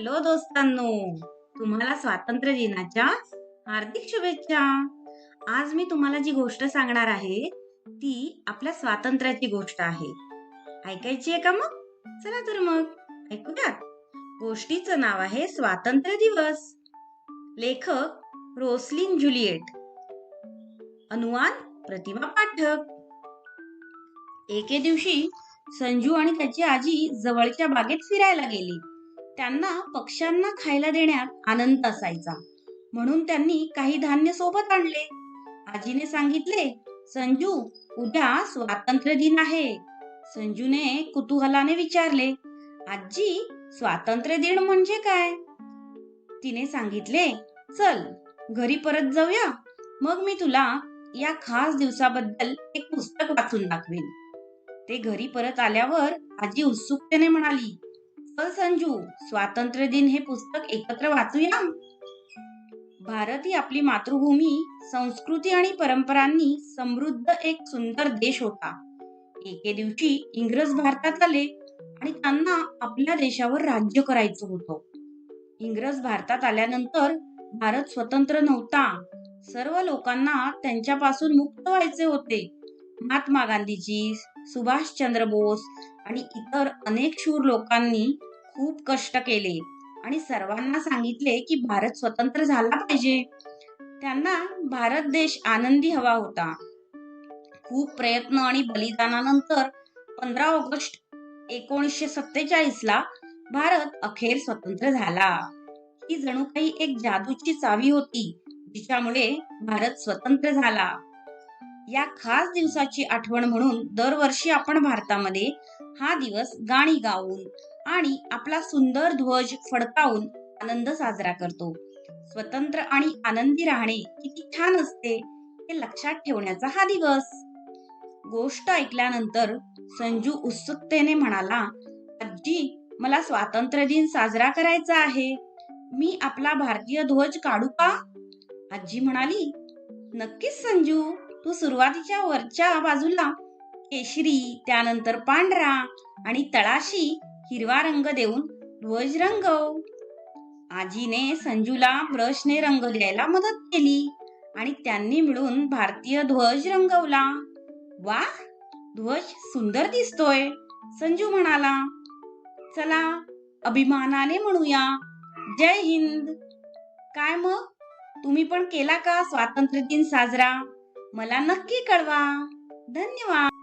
Hello दोस्तांनो तुम्हाला स्वातंत्र्य दिनाच्या हार्दिक शुभेच्छा. आज मी तुम्हाला जी गोष्ट सांगणार आहे ती आपल्या स्वातंत्र्याची गोष्ट आहे. ऐकायची आहे का मग? चला तर मग ऐकूयात. गोष्टीचं नाव आहे स्वातंत्र्य दिवस. लेखक रोसलिन जुलिएट. अनुवाद प्रतिमा पाठक. एके दिवशी संजू आणि त्याची आजी जवळच्या बागेत फिरायला गेली. त्यांना पक्ष्यांना खायला देण्यात आनंद असायचा. म्हणून त्यांनी काही धान्य सोबत आणले. आजीने सांगितले संजू उद्या स्वातंत्र्य दिन आहे. संजूने कुतूहलाने विचारले आजी स्वातंत्र्य दिन म्हणजे काय? तिने सांगितले चल घरी परत जाऊया. मग मी तुला या खास दिवसाबद्दल एक पुस्तक वाचून दाखवेन. ते घरी परत आल्यावर आजी उत्सुकतेने म्हणाली चल संजू स्वातंत्र्य दिन हे पुस्तक एकत्र वाचूया? भारत ही आपली मातृभूमी संस्कृती आणि परंपरांनी समृद्ध एक सुंदर देश होता. एके दिवशी इंग्रज भारतात आले आणि त्यांना आपल्या देशावर राज्य करायचं होतं. इंग्रज भारतात आल्यानंतर भारत स्वतंत्र नव्हता. सर्व लोकांना त्यांच्यापासून मुक्त व्हायचे होते. महात्मा गांधीजी सुभाषचंद्र बोस आणि इतर अनेक शूर लोकांनी खूप कष्ट केले. आणि सर्वांना सांगितले की भारत स्वतंत्र झाला पाहिजे. त्यांना भारत देश आनंदी हवा होता. खूप प्रयत्न आणि बलिदानानंतर पंधरा ऑगस्ट एकोणीसशे सत्तेचाळीस ला भारत अखेर स्वतंत्र झाला. ही जणू काही एक जादूची चावी होती जिच्यामुळे भारत स्वतंत्र झाला. या खास दिवसाची आठवण म्हणून दरवर्षी आपण भारतामध्ये हा दिवस गाणी गाऊन आणि आपला सुंदर ध्वज फडकावून आनंद साजरा करतो. स्वतंत्र आणि आनंदी राहणे किती छान असते हे लक्षात ठेवण्याचा हा दिवस. गोष्ट ऐकल्यानंतर संजू उत्सुकतेने म्हणाला आजी मला स्वातंत्र्य दिन साजरा करायचा आहे. मी आपला भारतीय ध्वज काढू का? आजी म्हणाली नक्कीच संजू. तू सुरुवातीच्या वरच्या बाजूला केशरी त्यानंतर पांढरा आणि तळाशी हिरवा रंग देऊन ध्वज रंगव. आजीने संजूला ब्रशने रंग द्यायला मदत केली आणि त्यांनी मिळून भारतीय ध्वज रंगवला. वा ध्वज सुंदर दिसतोय संजू म्हणाला. चला अभिमानाने म्हणूया. जय हिंद! काय मग? तुम्ही पण केला का स्वातंत्र्य दिन साजरा? मला नक्की कळवा. धन्यवाद!